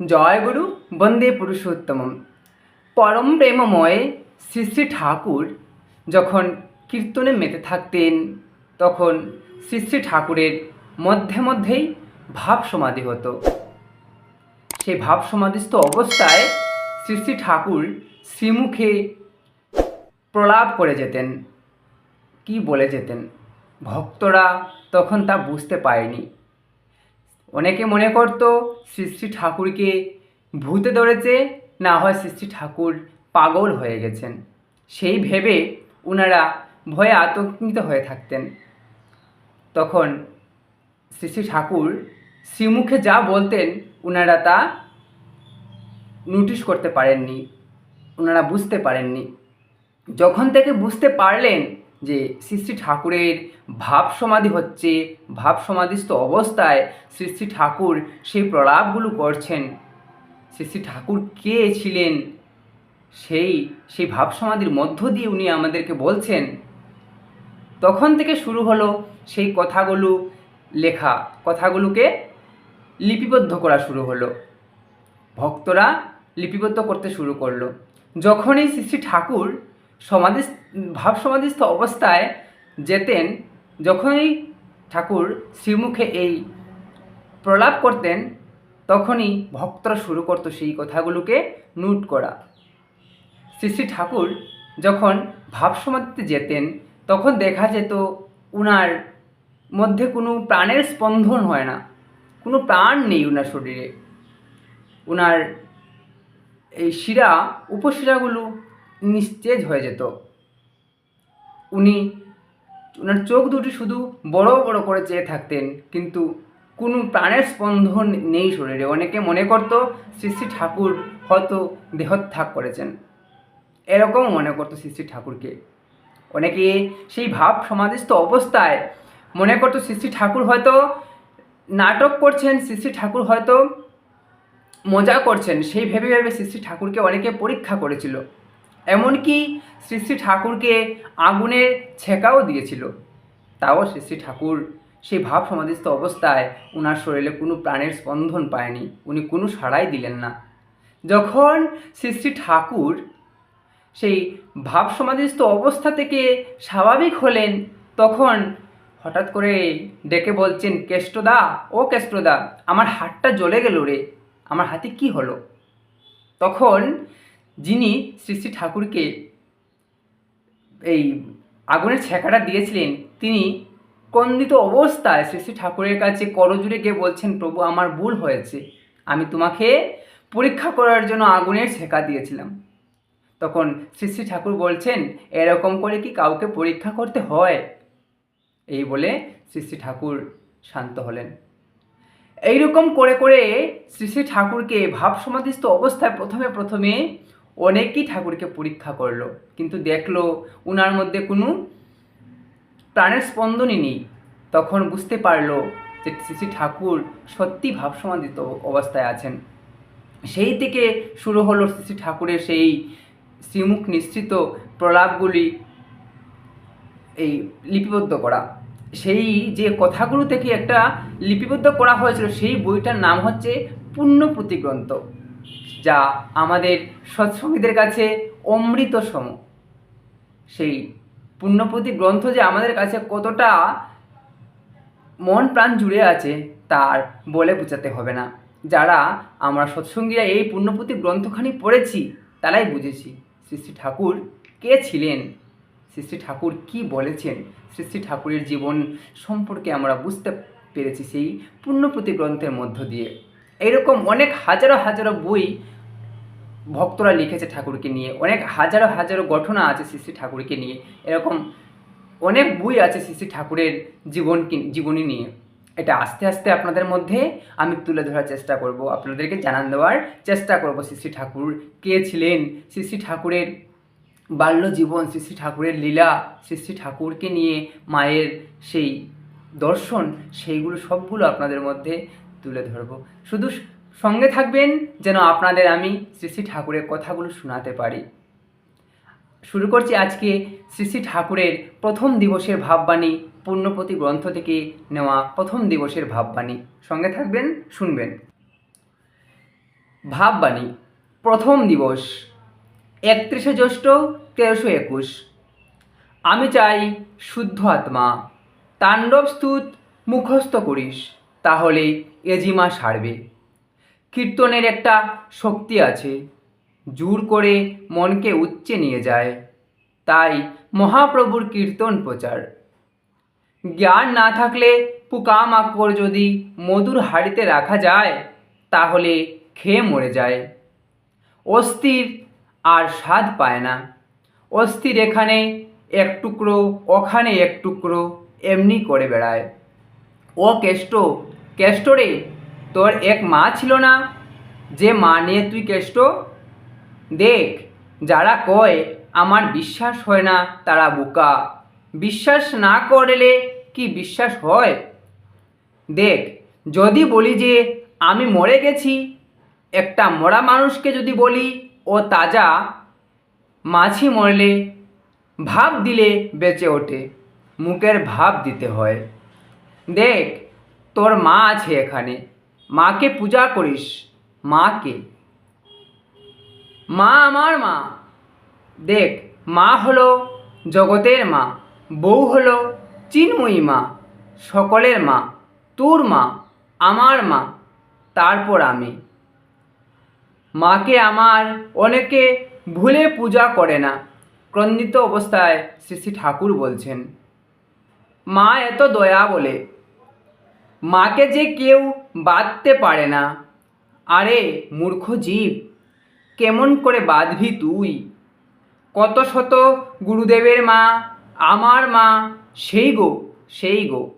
জয় গুরু, বন্দে পুরুষোত্তমম। পরম প্রেমময় শ্রী শ্রী ঠাকুর যখন কীর্তনে মেতে থাকতেন, তখন শ্রী শ্রী ঠাকুরের মধ্যে মধ্যেই ভাব সমাধি হতো। সেই ভাব সমাধিস্থ অবস্থায় শ্রী শ্রী ঠাকুর শ্রীমুখে প্রলাপ করে যেতেন। কি বলে যেতেন? ভক্তরা তখন তা বুঝতে পারেনি। অনেকে মনে করত শ্রী শ্রী ঠাকুরকে ভূতে ধরেছে, না হয় শ্রী শ্রী ঠাকুর পাগল হয়ে গেছেন। সেই ভেবে ওনারা ভয়ে আতঙ্কিত হয়ে থাকতেন। তখন শ্রী শ্রী ঠাকুর শ্রীমুখে যা বলতেন ওনারা তা নোটিশ করতে পারেননি ওনারা বুঝতে পারেননি। যখন থেকে বুঝতে পারলেন যে শ্রী শ্রী ঠাকুরের ভাব সমাধি হচ্ছে, ভাব সমাধিস্থ অবস্থায় শ্রী শ্রী ঠাকুর সেই প্রলাপগুলো করছেন। শ্রী শ্রী ঠাকুর কে ছিলেন? সেই সেই ভাব সমাধির মধ্য দিয়ে উনি আমাদেরকে বলছেন। তখন থেকে শুরু হলো সেই কথাগুলো লেখা, কথাগুলোকে লিপিবদ্ধ করা শুরু হলো। ভক্তরা লিপিবদ্ধ করতে শুরু করল। যখনই শ্রী শ্রী ঠাকুর সমাধি ভাব সমাধিস্থ অবস্থায় যেতেন, যখনই ঠাকুর শ্রীমুখে এই প্রলাপ করতেন, তখনই ভক্তরা শুরু করতো সেই কথাগুলোকে নোট করা। শ্রী শ্রী ঠাকুর যখন ভাব সমাধিতে যেতেন, তখন দেখা যেত উনার মধ্যে কোনো প্রাণের স্পন্দন হয় না। কোনো প্রাণ নেই উনার শরীরে। উনার এই শিরা, উপশিরাগুলো নিস্তেজ হয়ে যেত। উনি ওনার চোখ দুটি শুধু বড় বড় করে চেয়ে থাকতেন, কিন্তু কোনো প্রাণের স্পন্দন নেই শরীরে। অনেকে মনে করত শ্রী শ্রী ঠাকুর হয়তো দেহত্যাগ করেছেন। এরকম মনে করতো শ্রী শ্রী ঠাকুরকে। অনেকে সেই ভাব সমাধিস্থ অবস্থায় মনে করতো শ্রী শ্রী ঠাকুর হয়তো নাটক করছেন, শ্রী শ্রী ঠাকুর হয়তো মজা করছেন। সেই ভেবে ভেবে শ্রী শ্রী ঠাকুরকে অনেকে পরীক্ষা করেছিল। এমনকি শ্রী শ্রী ঠাকুরকে আগুনের ছেঁকাও দিয়েছিল। তাও শ্রী শ্রী ঠাকুর সেই ভাব সমাধিস্থ অবস্থায় ওনার শরীরে কোনো প্রাণের স্পন্দন পায়নি, উনি কোনো সাড়াই দিলেন না। যখন শ্রী শ্রী ঠাকুর সেই ভাব সমাধিস্থ অবস্থা থেকে স্বাভাবিক হলেন, তখন হঠাৎ করে ডেকে বলছেন, কেষ্টদা, ও কেষ্টদা, আমার হাতটা জ্বলে গেল রে, আমার হাতে কি হলো? তখন যিনি শ্রী শ্রী ঠাকুরকে এই আগুনের ছেঁকাটা দিয়েছিলেন, তিনি কন্দিত অবস্থায় শ্রী শ্রী ঠাকুরের কাছে করজুড়ে গিয়ে বলছেন, প্রভু, আমার ভুল হয়েছে। আমি তোমাকে পরীক্ষা করার জন্য আগুনের ছেঁকা দিয়েছিলাম। তখন শ্রী শ্রী ঠাকুর বলছেন, এরকম করে কি কাউকে পরীক্ষা করতে হয়? এই বলে শ্রী শ্রী ঠাকুর শান্ত হলেন। এইরকম করে করে শ্রী শ্রী ঠাকুরকে ভাব সমাধিস্থ অবস্থায় প্রথমে প্রথমে অনেকেই ঠাকুরকে পরীক্ষা করল, কিন্তু দেখল উনার মধ্যে কোনো প্রাণের স্পন্দনই নেই। তখন বুঝতে পারল যে শ্রী ঠাকুর সত্যি ভাব সমাধিত অবস্থায় আছেন। সেই থেকে শুরু হলো শ্রী ঠাকুরের সেই শ্রীমুখ নিশ্চিত প্রলাপগুলি এই লিপিবদ্ধ করা। সেই যে কথাগুলো থেকে একটা লিপিবদ্ধ করা হয়েছিল, সেই বইটার নাম হচ্ছে পুণ্যপ্রতি গ্রন্থ যা আমাদের সৎসঙ্গীদের কাছে অমৃত সম সেই পুণ্যপ্রতি গ্রন্থ যে আমাদের কাছে কতটা মন প্রাণ জুড়ে আছে, তার বলে বোঝাতে হবে না। যারা আমরা সৎসঙ্গীরা এই পুণ্যপ্রতি গ্রন্থখানি পড়েছি, তারাই বুঝেছি শ্রী শ্রী ঠাকুর কে ছিলেন, শ্রী শ্রী ঠাকুর কি বলেছেন, শ্রী শ্রী ঠাকুরের জীবন সম্পর্কে আমরা বুঝতে পেরেছি সেই পুণ্যপ্রতি গ্রন্থের মধ্য দিয়ে। এরকম অনেক হাজারো হাজারো বই ভক্তরা লিখেছে ঠাকুরকে নিয়ে। অনেক হাজারো হাজারো ঘটনা আছে শ্রী শ্রী ঠাকুরকে নিয়ে। এরকম অনেক বই আছে শ্রী শ্রী ঠাকুরের জীবন জীবনী নিয়ে। এটা আস্তে আস্তে আপনাদের মধ্যে আমি তুলে ধরার চেষ্টা করব। আপনাদেরকে জানান দেওয়ার চেষ্টা করব শ্রী শ্রী ঠাকুর কে ছিলেন, শ্রী শ্রী ঠাকুরের বাল্য জীবন, শ্রী শ্রী ঠাকুরের লীলা, শ্রী শ্রী ঠাকুরকে নিয়ে মায়ের সেই দর্শন, সেইগুলো সবগুলো আপনাদের মধ্যে তুলে ধরব। শুধু সঙ্গে থাকবেন যেন আপনাদের আমি শ্রী শ্রী ঠাকুরের কথাগুলো শোনাতে পারি। শুরু করছি আজকে শ্রী শ্রী ঠাকুরের প্রথম দিবসের ভাববাণী পূর্ণপতি গ্রন্থ থেকে নেওয়া প্রথম দিবসের ভাববাণী। সঙ্গে থাকবেন, শুনবেন। ভাববাণী, প্রথম দিবস, একত্রিশে জ্যৈষ্ঠ, তেরোশো একুশ। আমি চাই শুদ্ধ আত্মা, তাণ্ডব স্তুত মুখস্থ করিস, তাহলে এজিমা সারবে। কীর্তনের একটা শক্তি আছে। জোর করে মনকে উচ্চে নিয়ে যায়। তাই মহাপ্রভুর কীর্তন প্রচার। জ্ঞান না থাকলে পোকামাকড় যদি মধুর হাড়িতে রাখা যায়, তাহলে খেয়ে মরে যায়। অস্থির আর স্বাদ পায় না। অস্থির এখানে এক টুকরো, ওখানে এক টুকরো, এমনি করে বেড়ায়। ও কেষ্ট কেষ্ট রে তোর এক মা ছিল না? যে মা নিয়ে তুই কেষ্ট? দেখ, যারা কয়, আমার বিশ্বাস হয় না, তারা বোকা। বিশ্বাস না করলে কি বিশ্বাস হয়? দেখ, যদি বলি যে আমি মরে গেছি, একটা মরা মানুষকে যদি বলি, ও তাজা, মাছি মরলে ভাব দিলে বেঁচে ওঠে, মুখের ভাব দিতে হয়। দেখ, তোর মা আছে এখানে। মাকে পূজা করিস। মাকে। মা আমার মা। দেখ, মা হলো জগতের মা, বউ হলো চিন্ময়ী মা, সকলের মা, তোর মা, আমার মা, তারপর আমি। মাকে আমার অনেকে ভুলে পূজা করে না, ক্রন্দিত অবস্থায় শ্রী শ্রী ঠাকুর বলছেন। মা এত দয়া বলে মাকে যে কেউ বাঁধতে পারে না। আরে, মূর্খ জীব, কেমন করে বাঁধবি তুই? কত শত গুরুদেবের মা, আমার মা, সেই গো সেই গো।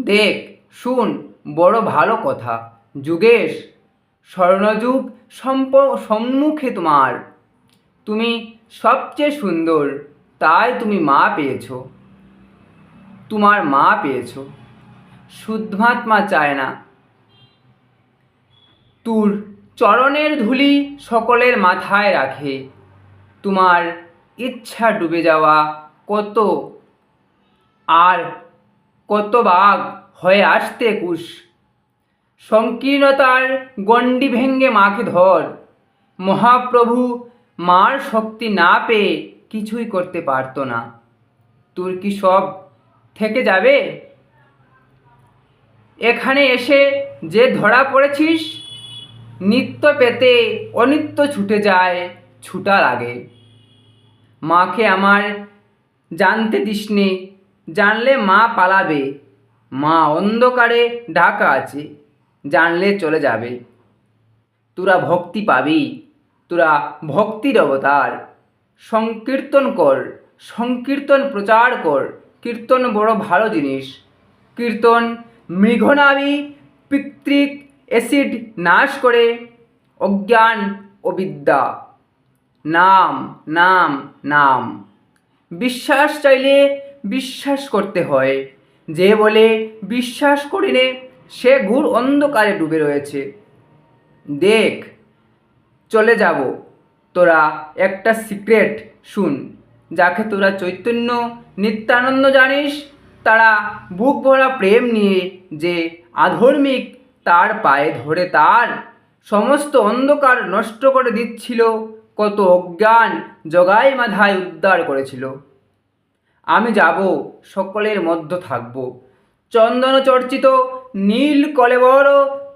দেখ, শুন, বড় ভালো কথা। যুগেশ, স্বর্ণযুগ সম্প, সম্মুখে তোমার। তুমি সবচেয়ে সুন্দর, তাই তুমি মা পেয়েছ। তোমার মা পেয়েছ। শুদ্ধাত্মা চায় না। তোর চরণের ধুলি সকলের মাথায় রাখে। তোমার ইচ্ছা ডুবে যাওয়া কত, আর কত বাঘ হয়ে আসতে কুশ। সংকীর্ণতার গণ্ডি ভেঙ্গে মাকে ধর। মহাপ্রভু মার শক্তি না পেয়ে কিছুই করতে পারতো না। তোর কি সব থেকে যাবে? এখানে এসে যে ধরা পড়েছিস, নিত্য পেতে অনিত্য ছুটে যায় ছুটার আগে। মাকে আমার জানতে দিসনে, জানলে মা পালাবে, মা অন্ধকারে ঢাকা আছে, জানলে চলে যাবে। তোরা ভক্তি পাবি, তোরা ভক্তির অবতার। সংকীর্তন কর, সংকীর্তন প্রচার কর, কীর্তন বড় ভালো জিনিস। কীর্তন মৃঘনাবি পিতৃক অ্যাসিড নাশ করে অজ্ঞান অবিদ্যা নাম নাম নাম। বিশ্বাস চাইলে বিশ্বাস করতে হয়। যে বলে বিশ্বাস করিলে সে ঘুর অন্ধকারে ডুবে রয়েছে। দেখ, চলে যাব। তোরা একটা সিক্রেট শুন, যাকে তোরা চৈতন্য, নিত্যানন্দ জানিস তারা বুক ভরা প্রেম নিয়ে যে আধর্মিক, তার পায়ে ধরে তার। সমস্ত অন্ধকার নষ্ট করে দিচ্ছিল, কত অজ্ঞান জগাই মাধায় উদ্ধার করেছিল। আমি যাব, সকলের মধ্য থাকব। চন্দন চর্চিত নীল কলেবর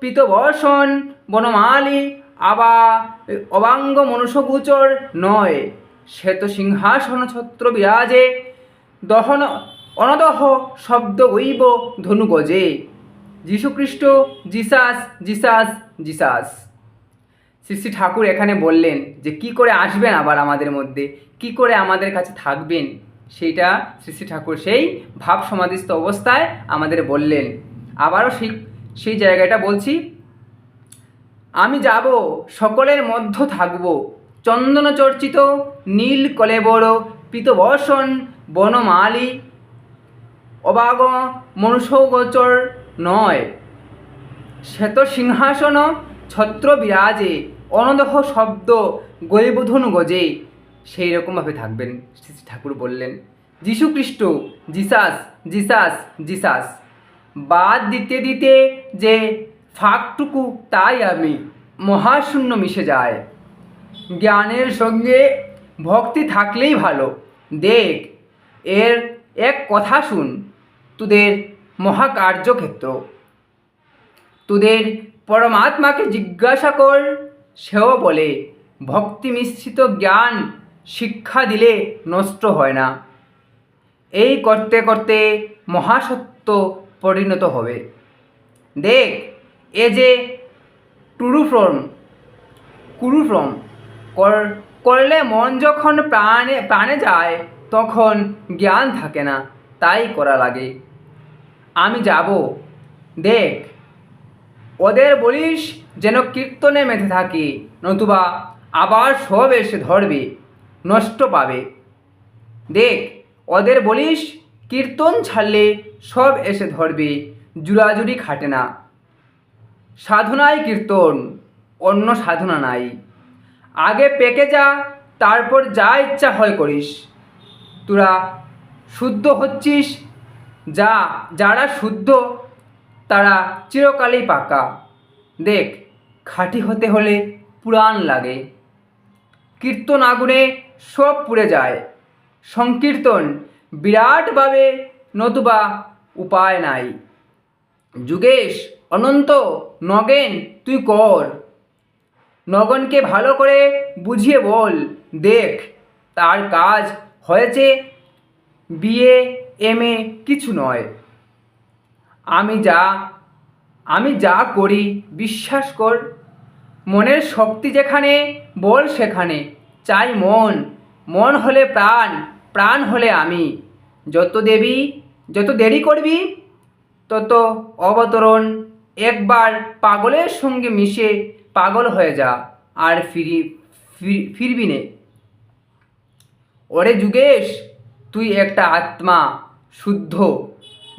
পিতবসন বনমালী, আবা, অবাঙ্গ মনুষ্যগোচর নয়। শ্বেত সিংহাসন ছত্র বিরাজে, দহন অনদহ শব্দ ঐব ধনু গজে যীশুখ্রিস্ট Jesus Jesus Jesus. Shri Shri Thakur এখানে বললেন যে, কি করে আসবেন আবার আমাদের মধ্যে? কি করে আমাদের কাছে থাকবেন? সেইটা শ্রী শ্রী ঠাকুর সেই ভাব সমাধিস্থ অবস্থায় আমাদের বললেন। আবারও সেই সেই জায়গাটা বলছি, আমি যাব, সকলের মধ্য থাকব। চন্দন চর্চিত নীল কলেবর পিতবসন বনমালী অবাগ মনুষ্যগোচর নয়। শ্বেত সিংহাসন ছত্র বিরাজে অনদহ শব্দ গৈবধন গজে। সেই রকমভাবে থাকবেন, শ্রী ঠাকুর বললেন। যীশু খ্রিস্ট জিসাস জিসাস জিসাস, বাদ দিতে দিতে যে ফাঁকটুকু তাই আমি, মহাশূন্য মিশে যায়। জ্ঞানের সঙ্গে ভক্তি থাকলেই ভালো। দেখ, এর এক কথা শুন। তোদের মহাকার্যক্ষেত্র। তোদের পরমাত্মাকে জিজ্ঞাসা কর, সেও বলে, ভক্তি মিশ্রিত জ্ঞান শিক্ষা দিলে নষ্ট হয় না। এই করতে করতে মহাসত্য পরিণত হবে। দেখ, এ যে টুরুফ্রম, কুরুফ্রম, কর, করলে মন যখন প্রাণে প্রাণে যায়, তখন জ্ঞান থাকে না, তাই করা লাগে। আমি যাব। দেখ, ওদের বলিস যেন কীর্তনে মেতে থাকে, নতুবা আবার সব এসে ধরবে, নষ্ট পাবে। দেখ, ওদের বলিস কীর্তন ছাড়লে সব এসে ধরবে, জুড়াজুড়ি খাটে না। সাধনায় কীর্তন, অন্য সাধনা নাই। আগে পেকে যা, তারপর যা ইচ্ছা হয় করিস। তোরা শুদ্ধ হচ্ছিস যা, যারা শুদ্ধ, তারা চিরকালই পাকা। দেখ, খাঁটি হতে হলে পুরাণ লাগে। কীর্তন আগুনে সব পুড়ে যায়। সংকীর্তন বিরাটভাবে নতুবা উপায় নাই। যুগেশ, অনন্ত, নগেন, তুই কর। নগনকে ভালো করে বুঝিয়ে বল। দেখ, তার কাজ হয়েছে বিয়ে এম এ কিছু নয়। আমি যা আমি যা করি, বিশ্বাস কর। মনের শক্তি যেখানে, বল সেখানে। চাই মন মন হলে প্রাণ প্রাণ হলে আমি। যত দেবী, যত দেরি করবি, তত অবতরণ। একবার পাগলের সঙ্গে মিশে পাগল হয়ে যা, আর ফিরি, ফির- ফিরবি নে। ওরে যুগেশ, তুই একটা আত্মা। শুদ্ধ।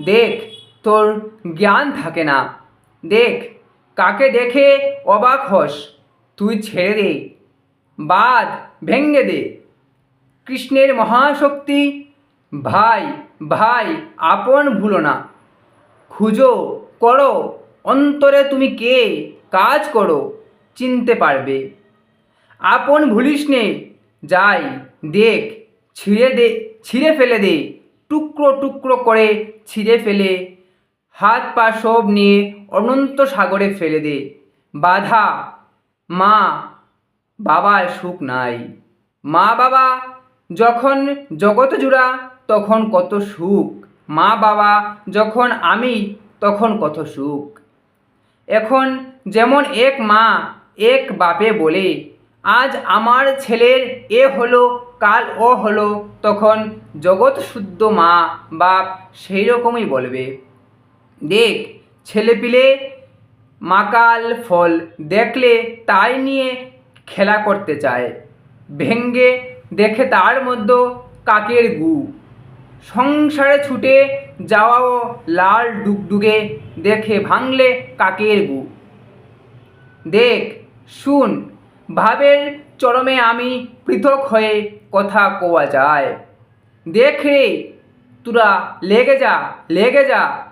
দেখ, তোর জ্ঞান থাকে না। দেখ, কাকে দেখে অবাক হস, তুই ছেড়ে দে। বাদ, ভেঙ্গে দে। কৃষ্ণের মহাশক্তি, ভাই ভাই, আপন ভুলো না। খুঁজো, করো, অন্তরে তুমি কে, কাজ করো, চিনতে পারবে। আপন ভুলিস নে, যাই, দেখ, ছিঁড়ে দে, ছিঁড়ে ফেলে দে। টুকরো টুকরো করে ছিঁড়ে ফেলে। হাত পা সব নিয়ে অনন্ত সাগরে ফেলে দে। বাধা, মা, বাবার সুখ নাই। মা, বাবা, যখন জগৎ জুড়া তখন কত সুখ। মা, বাবা, যখন আমি তখন কত সুখ। এখন যেমন এক মা, এক বাপে বলে, আজ আমার ছেলের এ হলো কাল ও হলো, তখন জগৎ শুদ্ধ মা বাপ সেই রকমই বলবে। দেখ ছেলেপিলে মাকাল ফল দেখলে তাই নিয়ে খেলা করতে চায়। ভেঙ্গে দেখে তার মধ্যে কাকের গু। সংসারে ছুটে যাওয়াও লাল ডুগডুগে দেখে ভাঙলে কাকের গু। দেখ, শুন ভাবের চরমে আমি পৃথক হয়ে কথা কোয়া যায়। দেখ রে, তোরা লেগে যা লেগে যা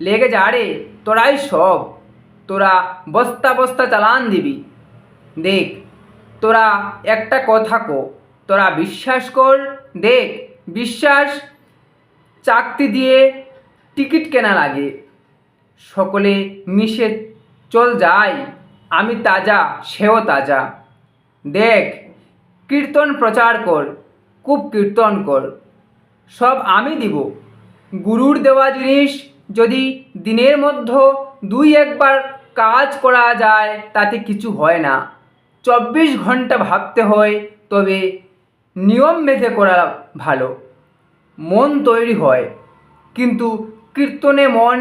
লেগে যা রে, তোরাই সব। তোরা বস্তা বস্তা চালান দিবি। দেখ, তোরা একটা কথা কো, তোরা বিশ্বাস কর। দেখ, বিশ্বাস, চাকতি দিয়ে টিকিট কেনা লাগে। সকলে মিশে চল যাই। আমি তাজা, সেও তাজা। দেখ, কীর্তন প্রচার কর, খুব কীর্তন কর। সব আমি দিব। গুরুর দেওয়া জিনিস যদি দিনের মধ্যে দুই একবার কাজ করা যায়, তাতে কিছু হয় না। চব্বিশ ঘণ্টা ভাবতে হয়, তবে নিয়ম বেঁধে করা ভালো। মন তৈরি হয়, কিন্তু কীর্তনে মন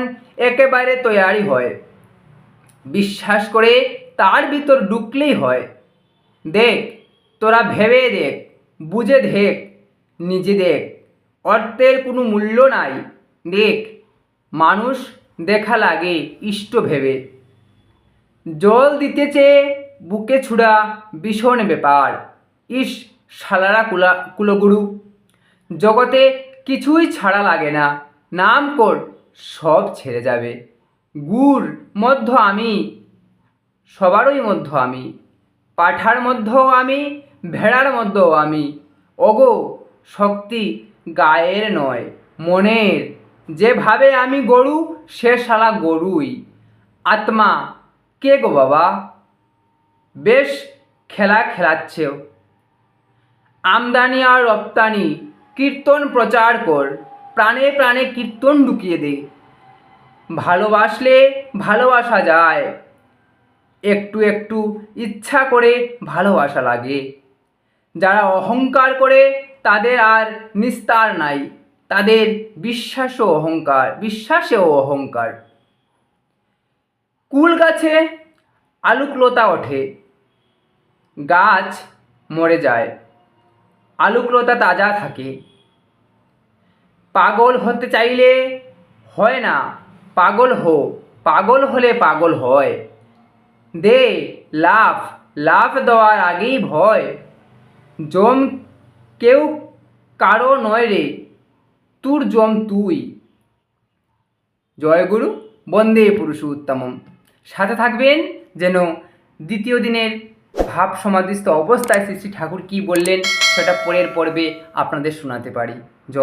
একেবারে তৈয়ারি হয়। বিশ্বাস করে তার ভিতর ঢুকলেই হয়। দেখ, তোরা ভেবে দেখ, বুঝে দেখ, নিজে দেখ। অর্থের কোনো মূল্য নাই। দেখ, মানুষ দেখা লাগে ইষ্ট ভেবে। জল দিতে চেয়ে বুকে ছুড়া ভীষণ ব্যাপার। ইস সালারা কুলা, কুলগুরু। জগতে কিছুই ছাড়া লাগে না। নাম কর সব ছেড়ে যাবে। গুড়, মধ্য আমি সবারই মধ্য আমি, পাঠার মধ্যেও আমি, ভেড়ার মধ্যেও আমি। ওগো, শক্তি গায়ের নয়, মনের। যেভাবে আমি গরু সে শালা গরুই। আত্মা, কে গো বাবা? বেশ খেলা খেলাচ্ছেও। আমদানি আর রপ্তানি, কীর্তন প্রচার কর, প্রাণে প্রাণে কীর্তন ঢুকিয়ে দে। ভালোবাসলে ভালোবাসা যায় একটু একটু ইচ্ছা করে ভালোবাসা লাগে। যারা অহংকার করে, তাদের আর নিস্তার নাই। তাদের বিশ্বাসও অহংকার, বিশ্বাসেও অহংকার। কুল গাছে আলুকলতা ওঠে। গাছ মরে যায়। আলুকলতা তাজা থাকে। পাগল হতে চাইলে হয় না, পাগল হো পাগল হলে পাগল হয়। দে, লাফ লাফ দেওয়ার আগেই ভয়। জম কেউ কারও নয় রে, তুর জম তুই। জয়গুরু বন্দে পুরুষ পুরুষোত্তমম। সাথে থাকবেন যেন দ্বিতীয় দিনের ভাব সমাধিস্থ অবস্থায় শ্রী শ্রী ঠাকুর কী বললেন, সেটা পরের পর্বে আপনাদের শোনাতে পারি। জয়।